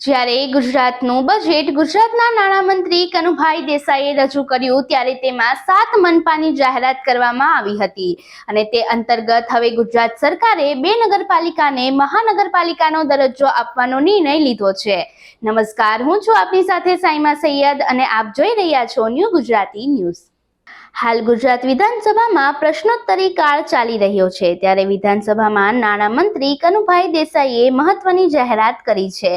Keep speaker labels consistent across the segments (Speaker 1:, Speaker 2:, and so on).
Speaker 1: જ્યારે ગુજરાતનું બજેટ ગુજરાતના નાણામંત્રી કનુભાઈ દેસાઈએ રજૂ કર્યું ત્યારે તેમાં સાત મનપાની જાહેરાત કરવામાં આવી હતી. અને તે અંતર્ગત હવે ગુજરાત સરકારે બે નગરપાલિકાને મહાનગરપાલિકાનો દરજ્જો આપવાનો નિર્ણય લીધો છે. નમસ્કાર, હું છું આપની સાથે સાઈમા સૈયદ અને આપ જોઈ રહ્યા છો ન્યૂ ગુજરાતી ન્યૂઝ. હાલ ગુજરાત વિધાનસભામાં પ્રશ્નોત્તરી કાળ ચાલી રહ્યો છે. ત્યારે વિધાનસભામાં નાણામંત્રી કનુભાઈ દેસાઈએ મહત્વની જાહેરાત કરી છે.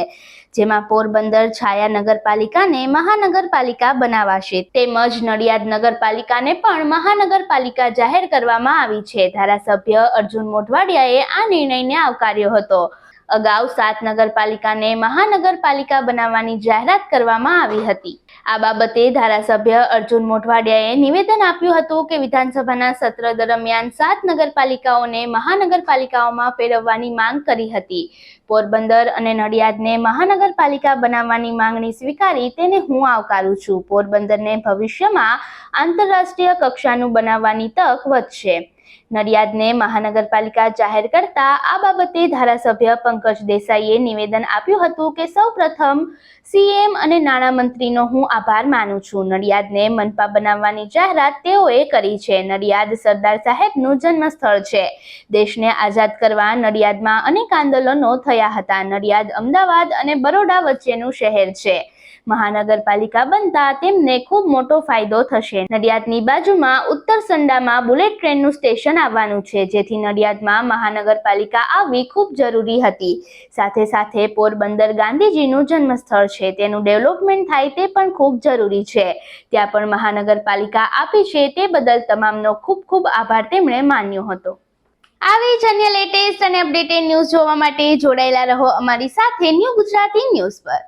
Speaker 1: જેમાં પોરબંદર છાયા નગરપાલિકાને મહાનગરપાલિકા બનાવાશે તેમજ નડિયાદ નગરપાલિકાને પણ મહાનગરપાલિકા જાહેર કરવામાં આવી છે. ધારાસભ્ય અર્જુન મોઢવાડિયાએ આ નિર્ણયને આવકાર્યો હતો. અગાઉ સાત નગરપાલિકાને મહાનગરપાલિકા બનાવવાની જાહેરાત કરવામાં આવી હતી. આ બાબતે ધારાસભ્ય અર્જુન મોઢવાડિયાએ નિવેદન આપ્યું હતું કે વિધાનસભાના સત્ર દરમિયાન સાત નગરપાલિકાઓને મહાનગરપાલિકાઓમાં ફેરવવાની માંગ કરી હતી. પોરબંદર અને નડિયાદને મહાનગરપાલિકા બનાવવાની માંગણી સ્વીકારી તેને હું આવકારું છું. પોરબંદરને ભવિષ્યમાં આંતરરાષ્ટ્રીય કક્ષાનું બનાવવાની તક વધશે. નડિયાદને મહાનગરપાલિકા જાહેર કરતા આ બાબતે ધારાસભ્ય પંકજ દેસાઈએ નિવેદન આપ્યું હતું કે સૌ પ્રથમ સીએમ અને નાણામંત્રીનો હું આભાર માનું છું. નડિયાદને મનપા બનાવવાની જાહેરાત તેઓએ કરી છે. નડિયાદ સરદાર સાહેબનું જન્મસ્થળ છે. દેશને આઝાદ કરવા નડિયાદમાં અનેક આંદોલનો થયા હતા. નડિયાદ, અમદાવાદ અને બરોડા વચ્ચેનું શહેર છે. મહાનગરપાલિકા બનતા તેમને ખૂબ મોટો ફાયદો થશે. નડિયાદની બાજુમાં ઉત્તર સંડામાં બુલેટ ટ્રેનનું સ્ટેશન આવવાનું છે, જેથી નડિયાદમાં મહાનગરપાલિકા આવવી ખૂબ જરૂરી હતી. સાથે સાથે પોરબંદર ગાંધીજીનું જન્મસ્થળ છે, તેનું ડેવલપમેન્ટ થાય તે પણ ખૂબ જરૂરી છે. ત્યાં પણ મહાનગરપાલિકા આપી છે તે બદલ તમામનો ખૂબ ખૂબ આભાર તેમણે માન્યો હતો. આવી જ અન્ય લેટેસ્ટ અને અપડેટેડ ન્યૂઝ જોવા માટે જોડાયેલા રહો અમારી સાથે ન્યૂ ગુજરાતી ન્યૂઝ પર.